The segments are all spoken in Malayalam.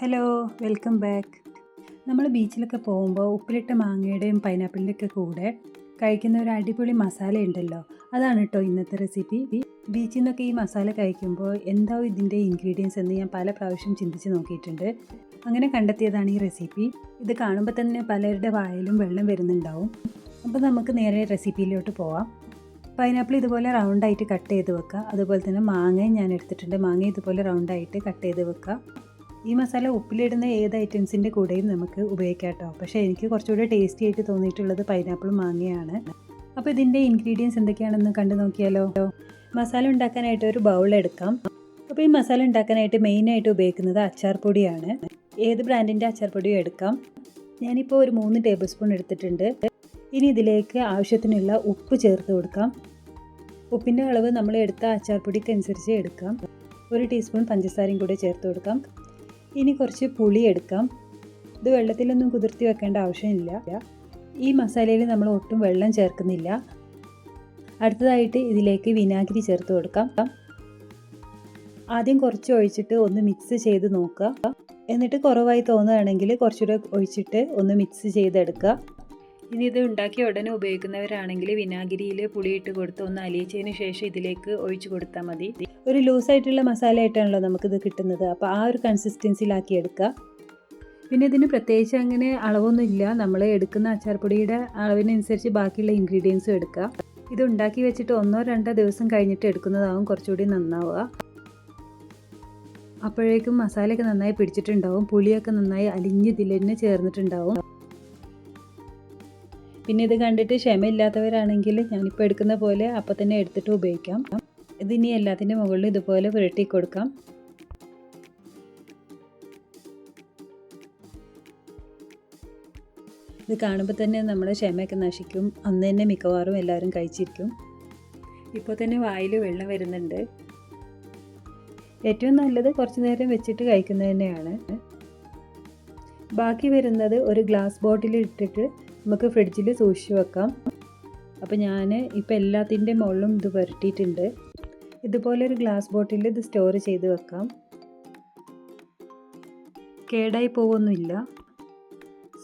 ഹലോ വെൽക്കം ബാക്ക് നമ്മൾ ബീച്ചിലൊക്കെ പോകുമ്പോൾ ഉപ്പിലിട്ട മാങ്ങയുടെയും പൈനാപ്പിളിന്റെ ഒക്കെ കൂടെ കഴിക്കുന്ന ഒരു അടിപൊളി മസാല ഉണ്ടല്ലോ. അതാണ് കേട്ടോ ഇന്നത്തെ റെസിപ്പി ബീച്ചിൽ നിന്നൊക്കെ ഈ മസാല കഴിക്കുമ്പോൾ എന്താവും ഇതിന്റെ ഇൻഗ്രീഡിയൻസ് എന്ന് ഞാൻ പല പ്രാവശ്യം ചിന്തിച്ച് നോക്കിയിട്ടുണ്ട്. അങ്ങനെ കണ്ടെത്തിയതാണ് ഈ റെസിപ്പി ഇത് കാണുമ്പോൾ തന്നെ പലരുടെ വായിലും വെള്ളം വരുന്നുണ്ടാവും. അപ്പോൾ നമുക്ക് നേരെ റെസിപ്പിയിലോട്ട് പോവാം. പൈനാപ്പിൾ ഇതുപോലെ റൗണ്ടായിട്ട് കട്ട് ചെയ്ത് വെക്കുക അതുപോലെ തന്നെ മാങ്ങയും ഞാൻ എടുത്തിട്ടുണ്ട്. മാങ്ങ ഇതുപോലെ റൗണ്ടായിട്ട് കട്ട് ചെയ്ത് വെക്കുക ഈ മസാല ഉപ്പിലിടുന്ന ഏത് ഐറ്റംസിന്റെ കൂടെയും നമുക്ക് ഉപയോഗിക്കാം കേട്ടോ. പക്ഷേ എനിക്ക് കുറച്ചുകൂടി ടേസ്റ്റി ആയിട്ട് തോന്നിയിട്ടുള്ളത് പൈനാപ്പിൾ മാങ്ങയാണ്. അപ്പോൾ ഇതിന്റെ ഇൻഗ്രീഡിയൻസ് എന്തൊക്കെയാണെന്ന് കണ്ടു നോക്കിയാലോ? മസാല ഉണ്ടാക്കാനായിട്ട് ഒരു ബൗൾ എടുക്കാം. അപ്പോൾ ഈ മസാല ഉണ്ടാക്കാനായിട്ട് മെയിനായിട്ട് ഉപയോഗിക്കുന്നത് അച്ചാർ പൊടിയാണ്. ഏത് ബ്രാൻഡിന്റെ അച്ചാർ പൊടിയും എടുക്കാം. ഞാനിപ്പോൾ ഒരു മൂന്ന് ടേബിൾ സ്പൂൺ എടുത്തിട്ടുണ്ട്. ഇനി ഇതിലേക്ക് ആവശ്യത്തിനുള്ള ഉപ്പ് ചേർത്ത് കൊടുക്കാം. ഉപ്പിന്റെ അളവ് നമ്മൾ എടുത്ത അച്ചാർ പൊടിക്ക് അനുസരിച്ച് എടുക്കാം. ഒരു ടീസ്പൂൺ പഞ്ചസാരയും കൂടെ ചേർത്ത് കൊടുക്കാം. ഇനി കുറച്ച് പുളി എടുക്കാം. ഇത് വെള്ളത്തിലൊന്നും കുതിർത്തി വെക്കേണ്ട ആവശ്യമില്ല. ഈ മസാലയിൽ നമ്മൾ ഒട്ടും വെള്ളം ചേർക്കുന്നില്ല. അടുത്തതായിട്ട് ഇതിലേക്ക് വിനാഗിരി ചേർത്ത് കൊടുക്കാം. ആദ്യം കുറച്ച് ഒഴിച്ചിട്ട് ഒന്ന് മിക്സ് ചെയ്ത് നോക്കുക. എന്നിട്ട് കുറവായി തോന്നുകയാണെങ്കിൽ കുറച്ചുകൂടെ ഒഴിച്ചിട്ട് ഒന്ന് മിക്സ് ചെയ്തെടുക്കുക. ഇനി ഇത് ഉണ്ടാക്കിയ ഉടനെ ഉപയോഗിക്കുന്നവരാണെങ്കിൽ വിനാഗിരിയിൽ പുളിയിട്ട് കൊടുത്ത് ഒന്ന് അലിയിച്ചതിന് ശേഷം ഇതിലേക്ക് ഒഴിച്ചു കൊടുത്താൽ മതി. ഒരു ലൂസായിട്ടുള്ള മസാല ആയിട്ടാണല്ലോ നമുക്കിത് കിട്ടുന്നത്. അപ്പോൾ ആ ഒരു കൺസിസ്റ്റൻസിയിലാക്കി എടുക്കുക പിന്നെ ഇതിന് പ്രത്യേകിച്ച് അങ്ങനെ അളവൊന്നുമില്ല. നമ്മൾ എടുക്കുന്ന അച്ചാർപ്പൊടിയുടെ അളവിനനുസരിച്ച് ബാക്കിയുള്ള ഇൻഗ്രീഡിയൻസും എടുക്കുക ഇത് ഉണ്ടാക്കി വെച്ചിട്ട് ഒന്നോ രണ്ടോ ദിവസം കഴിഞ്ഞിട്ട് എടുക്കുന്നതാവും കുറച്ചുകൂടി നന്നാവുക. അപ്പോഴേക്കും മസാലയൊക്കെ നന്നായി പിടിച്ചിട്ടുണ്ടാവും. പുളിയൊക്കെ നന്നായി അലിഞ്ഞ് ഇതിൽ ചേർന്നിട്ടുണ്ടാവും. പിന്നെ ഇത് കണ്ടിട്ട് ക്ഷമയില്ലാത്തവരാണെങ്കിൽ ഞാനിപ്പോൾ എടുക്കുന്ന പോലെ അപ്പം തന്നെ എടുത്തിട്ട് ഉപയോഗിക്കാം. ഇതിനി എല്ലാത്തിന്റെ മുകളിൽ ഇതുപോലെ പുരട്ടി കൊടുക്കാം. ഇത് കാണുമ്പോൾ തന്നെ നമ്മുടെ ക്ഷമയൊക്കെ നശിക്കും. അന്ന് തന്നെ മിക്കവാറും എല്ലാവരും കഴിച്ചിരിക്കും. ഇപ്പോൾ തന്നെ വായിൽ വെള്ളം വരുന്നുണ്ട്. ഏറ്റവും നല്ലത് കുറച്ച് നേരം വെച്ചിട്ട് കഴിക്കുന്നത് തന്നെയാണ്. ബാക്കി വരുന്നത് ഒരു ഗ്ലാസ് ബോട്ടിൽ ഇട്ടിട്ട് നമുക്ക് ഫ്രിഡ്ജിൽ സൂക്ഷിച്ച് വെക്കാം. അപ്പോൾ ഞാൻ ഇപ്പോൾ എല്ലാത്തിന്റെ മുകളിലും ഇത് പുരട്ടിയിട്ടുണ്ട്. ഇതുപോലെ ഒരു ഗ്ലാസ് ബോട്ടിൽ ഇത് സ്റ്റോർ ചെയ്ത് വെക്കാം. കേടായി പോവൊന്നുമില്ല.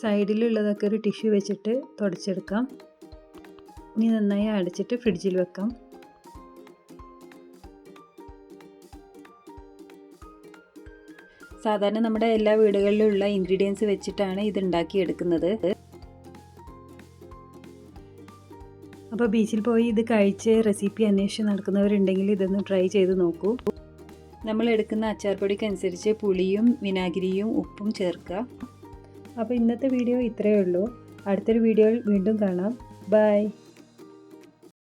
സൈഡിലുള്ളതൊക്കെ ഒരു ടിഷ്യൂ വെച്ചിട്ട് തുടച്ചെടുക്കാം. ഇനി നന്നായി അടച്ചിട്ട് ഫ്രിഡ്ജിൽ വെക്കാം. സാധാരണ നമ്മുടെ എല്ലാ വീടുകളിലുള്ള ഇൻഗ്രീഡിയൻസ് വെച്ചിട്ടാണ് ഇത് ഉണ്ടാക്കിയെടുക്കുന്നത്. അപ്പോൾ ബീച്ചിൽ പോയി ഇത് കഴിച്ച് റെസിപ്പി അന്വേഷിച്ച് നടക്കുന്നവരുണ്ടെങ്കിൽ ഇതൊന്ന് ട്രൈ ചെയ്ത് നോക്കൂ. നമ്മൾ എടുക്കുന്ന അച്ചാർ അനുസരിച്ച് പുളിയും വിനാഗിരിയും ഉപ്പും ചേർക്കുക. അപ്പോൾ ഇന്നത്തെ വീഡിയോ ഇത്രയേ ഉള്ളൂ. അടുത്തൊരു വീഡിയോയിൽ വീണ്ടും കാണാം. ബൈ.